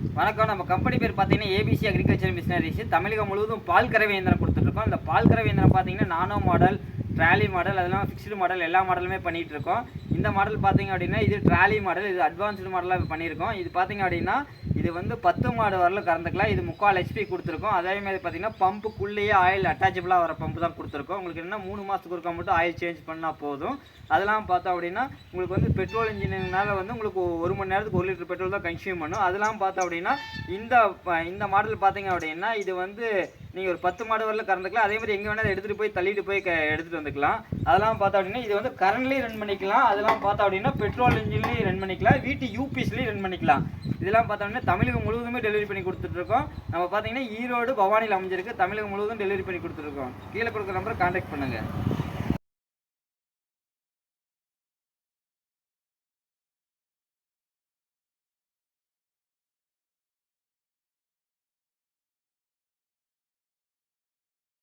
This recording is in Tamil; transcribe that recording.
வணக்கம். நம்ம கம்பெனி பேர் பார்த்தீங்கன்னா ஏபிசி அக்ரிகல்ச்சர் மிஷினரிஸ் தமிழகம் முழுவதும் பால் கறவை இயந்திரம் கொடுத்துட்ருக்கோம் இந்த பால் கறவை இயந்திரம் பார்த்தீங்கன்னா நானோ மாடல் ட்ராலி மாடல் அதெல்லாம் ஃபிக்ஸ்டு மாடல் எல்லா மாடலுமே பண்ணிகிட்டு இருக்கோம் இந்த மாடல் பார்த்தீங்க அப்படின்னா இது ட்ராலி மாடல் இது அட்வான்ஸ்டு மாடலாக பண்ணியிருக்கோம். இது பார்த்தீங்க அப்படின்னா இது வந்து பத்து மாடு வரல கறந்துக்கலாம். இது முக்கால் ஹெச்பி கொடுத்துருக்கோம். அதே மாதிரி பார்த்தீங்கன்னா பம்புக்குள்ளேயே ஆயில் அட்டாச்சபிளாக வர பம்பு தான் கொடுத்துருக்கோம். உங்களுக்கு என்ன மூணு மாதத்துக்கு ஒருக்கா மட்டும் ஆயில் சேஞ்ச் பண்ணால் போதும். அதெல்லாம் பார்த்தோம் அப்படின்னா உங்களுக்கு வந்து பெட்ரோல் இன்ஜினுனால வந்து உங்களுக்கு ஒரு மணி நேரத்துக்கு ஒரு லிட்டர் பெட்ரோல் தான் கன்சியூம் பண்ணும். அதெல்லாம் பார்த்தோம் அப்படின்னா இந்த இந்த மாடல் பார்த்தீங்க அப்படின்னா இது வந்து நீங்கள் ஒரு பத்து மாடு வரல கறந்துக்கலாம் அதே மாதிரி எங்கே வேணாலும் எடுத்துகிட்டு போய் தள்ளிட்டு போய் க எடுத்துகிட்டு வந்துக்கலாம். அதெல்லாம் பார்த்தா அப்படின்னா இது வந்து கரண்ட்லேயும் ரன் பண்ணிக்கலாம். அதெல்லாம் பார்த்தோம் அப்படின்னா பெட்ரோல் இன்ஜின்லேயும் ரன் பண்ணிக்கலாம். வீட்டு யூபிஎஸ்லேயும் ரன் பண்ணிக்கலாம். இதெல்லாம் பார்த்தோம்னா தமிழகம் முழுவதுமே டெலிவரி பண்ணி கொடுத்துட்ருக்கோம் நம்ம பார்த்தீங்கன்னா ஈரோடு பவானியில் அமைஞ்சிருக்கு. தமிழகம் முழுவதும் டெலிவரி பண்ணி கொடுத்துருக்கோம் கீழே கொடுக்குற நம்பரை கான்டாக்ட் பண்ணுங்கள்